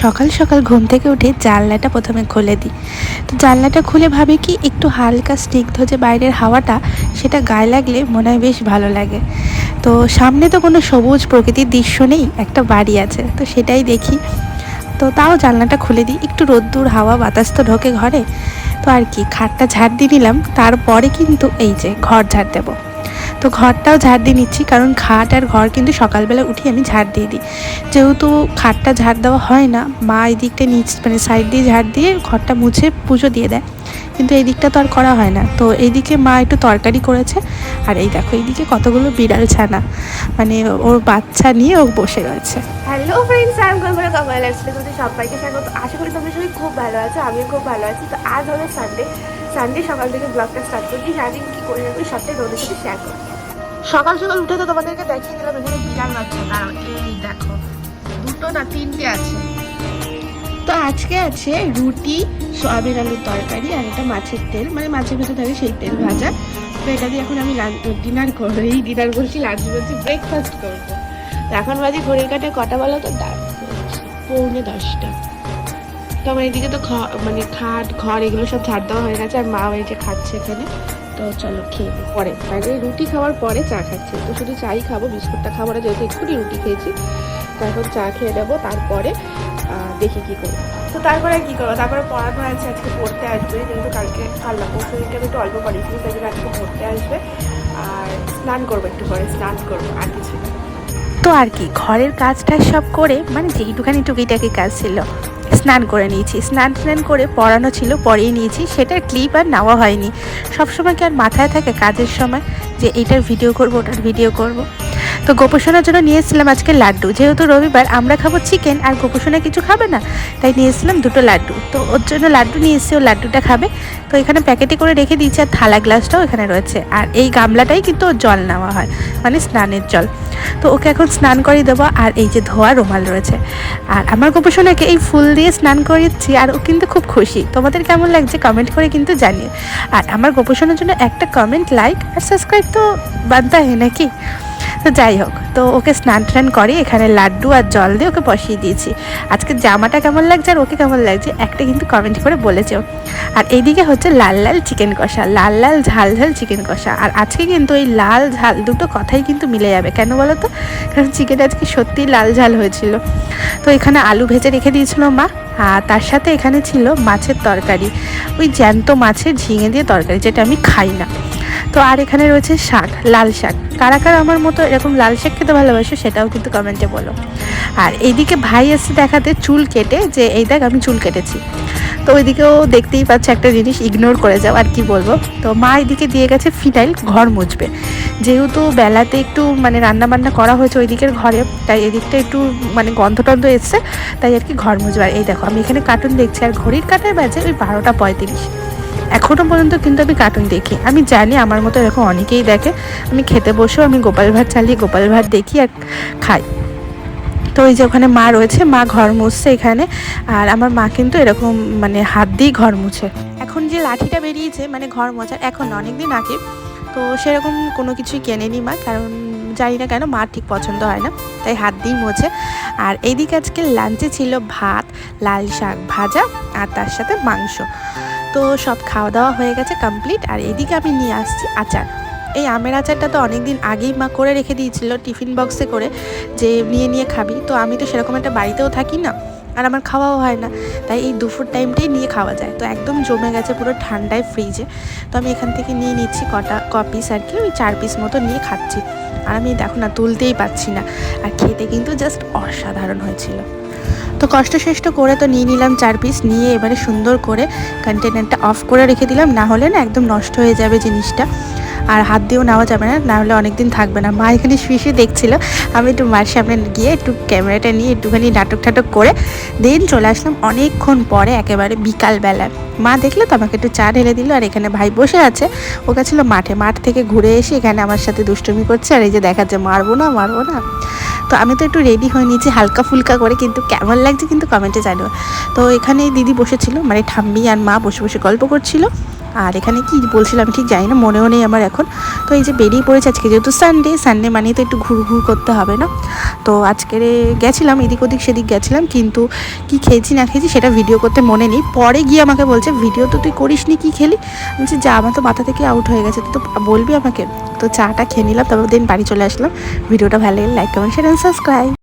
সকাল সকাল ঘুম থেকে উঠে জানলাটা প্রথমে খুলে দিই। তো জানলাটা খুলে ভাবি কি, একটু হালকা স্নিগ্ধ যে বাইরের হাওয়াটা, সেটা গায়ে লাগলে মনে হয় বেশ ভালো লাগে। তো সামনে তো কোনো সবুজ প্রকৃতির দৃশ্য নেই, একটা বাড়ি আছে, তো সেটাই দেখি। তো তাও জানলাটা খুলে দিই, একটু রোদ্দুর, হাওয়া, বাতাস তো ঢোকে ঘরে। তো আর কি, খাটটা ঝাড় দিয়ে নিলাম, তারপরে কিন্তু এই যে ঘর ঝাড় দেবো। তো ঘরটাও ঝাড় দিয়ে নিচ্ছি, কারণ খাট আর ঘর কিন্তু সকালবেলা উঠে আমি ঝাড় দিয়ে দিই। যেহেতু খাটটা ঝাড় দেওয়া হয় না, মা এই দিকটা নিচ মানে সাইড দিয়ে ঝাড় দিয়ে ঘরটা মুছে পুজো দিয়ে দেয়। কিন্তু এই দিকটা তো আর করা হয় না। তো এইদিকে মা একটু তরকারি করেছে, আর এই দেখো এইদিকে কতগুলো বিড়াল ছানা। মানে ওর বাচ্চা নিয়ে ও বসে রয়েছে। হ্যালো ফ্রেন্ডস আমি কলকাতা কমলা লাইফস্টাইলে তোমাদের সবাইকে স্বাগত। আশা করি তোমরা সবাই খুব ভালো আছো, আমিও খুব ভালো আছি। তো আজ হলো সানডে সানডে সকাল থেকে ব্লগটা স্টার্ট করছি। সারাদিন কী করে সবটাই তোমাদের সাথে শেয়ার করব। সকাল সকাল উঠে তো তোমাদেরকে দেখিয়ে দিলাম, এখানে বিড়াল বাচ্চা দাঁড়াও, এই দেখো, দুটো না তিনটে আছে। তো আজকে আছে রুটি, সয়াবিন আলুর তরকারি আর এটা মাছের তেল মানে মাছের ভেতর থাকে সেই তেল ভাজা। তো এটা দিয়ে এখন আমি ডিনার করব, এই ডিনার করছি লাঞ্চ বলছি ব্রেকফাস্ট করব। তো এখন বাজে ঘড়ির কাটে কটা বলো তো? পৌনে দশটা। তো আমার এদিকে তো মানে খাট, ঘর এগুলো সব ঝাড় দেওয়া হয়ে গেছে, আর মা এই যে খাচ্ছে এখানে। তো চলো খেয়ে পরে মানে রুটি খাওয়ার পরে চা খাচ্ছি। তো শুধু চাই খাব বিস্কুটটা খাব না যেহেতু একটুখানি রুটি খেয়েছি। তো এখন চা খেয়ে নেব তারপরে দেখি কি করব তো তারপরে আর কি করব? তারপরে পড়ানো আছে আজকে পড়তে আসবে যেহেতু কালকে আল্লাহ পরশু দিনকে আমি একটু অল্প পড়িয়েছি তাই জন্য আজকে পড়তে আসবে। আর স্নান করব একটু পরে স্নান করব আর কিছু তো আর কি ঘরের কাজটা সব করে মানে যেইটুখানি টুকিটাকি কাজ ছিল স্নান করে নিয়েছি। স্নান স্নান করে পড়ানো ছিল পরিয়ে নিয়েছি। সেটার ক্লিপ আর নেওয়া হয়নি। সবসময় কি আর মাথায় থাকে কাজের সময় যে এইটার ভিডিও করব, ওটার ভিডিও করব? তো গোপোষণার জন্য নিয়ে এসেছিলাম আজকে লাড্ডু। যেহেতু রবিবার আমরা খাব চিকেন আর গোপোষণা কিছু খাবে না, তাই নিয়ে এসেছিলাম দুটো লাড্ডু। তো ওর জন্য লাড্ডু নিয়ে এসেছি ও লাড্ডুটা খাবে। তো এখানে প্যাকেটে করে রেখে দিয়েছি আর থালা গ্লাসটাও এখানে রয়েছে। আর এই গামলাটাই কিন্তু জল নেওয়া হয় মানে স্নানের জল। তো ওকে এখন স্নান করিয়ে দেবো আর এই যে ধোয়া রুমাল রয়েছে। আর আমার গোপোষণাকে এই ফুল দিয়ে স্নান করিয়েছি আর ও কিন্তু খুব খুশি। তোমাদের কেমন লাগছে কমেন্ট করে কিন্তু জানিও। আর আমার গোপোষণার জন্য একটা কমেন্ট লাইক আর সাবস্ক্রাইব তো বানতে হয় নাকি। তো যাই হোক, তো ওকে স্নান টান করে এখানে লাড্ডু আর জল দিয়ে ওকে বসিয়ে দিয়েছি। আজকে জামাটা কেমন লাগছে আর ওকে কেমন লাগছে, একটা কিন্তু কমেন্ট করে বলেছে। আর এইদিকে হচ্ছে লাল লাল চিকেন কষা, লাল লাল ঝাল ঝাল চিকেন কষা। আর আজকে কিন্তু এই লাল ঝাল দুটো কথাই কিন্তু মিলে যাবে, কেন বলো তো? কারণ চিকেন আজকে সত্যিই লাল ঝাল হয়েছিল। তো এখানে আলু ভেজে রেখে দিয়েছিল মা, আর তার সাথে এখানে ছিল মাছের তরকারি। ওই জ্যান্ত মাছের ঝিঙে দিয়ে তরকারি, যেটা আমি খাই না। তো আর এখানে রয়েছে শাক, লাল শাক। কারা কারা আমার মতো এরকম লাল শাক খেতে ভালোবাসো সেটাও কিন্তু কমেন্টে বলো। আর এইদিকে ভাই এসে দেখাতে চুল কেটে যে, এই দেখ, আমি চুল কেটেছি। তো ওইদিকেও দেখতেই পাচ্ছে একটা জিনিস ইগনোর করে যাও, আর কি বলব? তো মা এদিকে দিয়ে গেছে ফিনাইল ঘর মুছবে। যেহেতু বেলাতে একটু মানে রান্না বান্না করা হয়েছে ওই দিকের ঘরে, তাই এদিকটা একটু মানে গন্ধ টন্ধ এসছে, তাই আর কি ঘর মুছবে। আর এই দেখো, আমি এখানে কার্টুন দেখছি, আর ঘড়ির কাটায় বাজে ওই বারোটা পঁয়ত্রিশ। এখনও পর্যন্ত কিন্তু আমি কার্টুন দেখি। আমি জানি আমার মতো এরকম অনেকেই দেখে। আমি খেতে বসেও আমি গোপাল ভাত চালিয়ে গোপাল ভাত দেখি আর খাই। তো ওই যে ওখানে মা রয়েছে, মা ঘর মুছছে এখানে আর আমার মা কিন্তু এরকম মানে হাত দিয়েই ঘর মুছে। এখন যে লাঠিটা বেরিয়েছে মানে ঘর মোছার এখন অনেক দিন আগে। তো সেরকম কোনো কিছুই কেনেনি মা, কারণ জানি না কেন মা ঠিক পছন্দ হয় না, তাই হাত দিয়েই মোছে। আর এইদিকে আজকে লাঞ্চে ছিল ভাত, লাল শাক ভাজা আর তার সাথে মাংস। তো সব খাওয়া দাওয়া হয়ে গেছে কমপ্লিট আর এদিকে আমি নিয়ে আসছি আচার। এই আমের আচারটা তো অনেক দিন আগেই মা করে রেখে দিয়েছিল টিফিন বক্সে করে যে নিয়ে নিয়ে খাবি। তো আমি তো সেরকম একটা বাড়িতেও থাকি না, আর আমার খাওয়াও হয় না। তাই এই দুপুর টাইমটাই নিয়ে খাওয়া যায়। তো একদম জমে গেছে পুরো ঠান্ডায় ফ্রিজে তো আমি এখান থেকে নিয়ে নিচ্ছি কটা, ক পিস আর কি, ওই চার পিস মতো নিয়ে খাচ্ছি। আর আমি দেখো না, তুলতেই পাচ্ছি না। আর খেতে কিন্তু জাস্ট অসাধারণ হয়েছিল। তো কষ্ট শেষ্ট করে তো নিয়ে নিলাম চার পিস নিয়ে এবারে সুন্দর করে কন্টেনারটা অফ করে রেখে দিলাম। না হলে না একদম নষ্ট হয়ে যাবে জিনিসটা। আর হাত দিয়েও নেওয়া যাবে না না হলে অনেক দিন থাকবে না। মা এখানে শুয়ে শুয়ে দেখছিল। আমি একটু মার সামনে গিয়ে একটু ক্যামেরাটা নিয়ে একটুখানি নাটক টাটক করে দেন চলে আসলাম। অনেকক্ষণ পরে একেবারে বিকালবেলায় মা দেখল তো, আমাকে একটু চা ঢেলে দিল আর এখানে ভাই বসে আছে। ও ছিল মাঠে। মাঠ থেকে ঘুরে এসে এখানে আমার সাথে দুষ্টুমি করছে আর এই যে দেখাচ্ছে মারবো না মারবো না। তো আমি তো একটু রেডি হয়ে নিয়েছি, হালকা ফুলকা করে, কিন্তু কেমন লাগছে কিন্তু কমেন্টে জানিও। তো এখানে দিদি বসেছিল মানে ঠাম্মি আর মা বসে বসে গল্প করছিল। আর এখানে কি বলছিলাম ঠিক জানি না, মনেও নেই আমার এখন। তো এই যে বেরিয়ে পড়েছে আজকে, যেহেতু সানডে সানডে মানে তো একটু ঘুর ঘুর করতে হবে না? তো আজকে গেছিলাম, এদিক ওদিক সেদিক গেছিলাম, কিন্তু কি খেয়েছি না খেয়েছি সেটা ভিডিও করতে মনে নেই। পরে গিয়ে আমাকে বলছে ভিডিও তো তুই করিস নি, কী খেলি? বলছি, যা, আমার তো মাথা থেকে আউট হয়ে গেছে তো বলবি আমাকে? তো চাটা খেয়ে নিলাম তারপর দিন বাড়ি চলে আসলাম। ভিডিওটা ভালো লাগলে লাইক কমেন্ট শেয়ার সাবস্ক্রাইব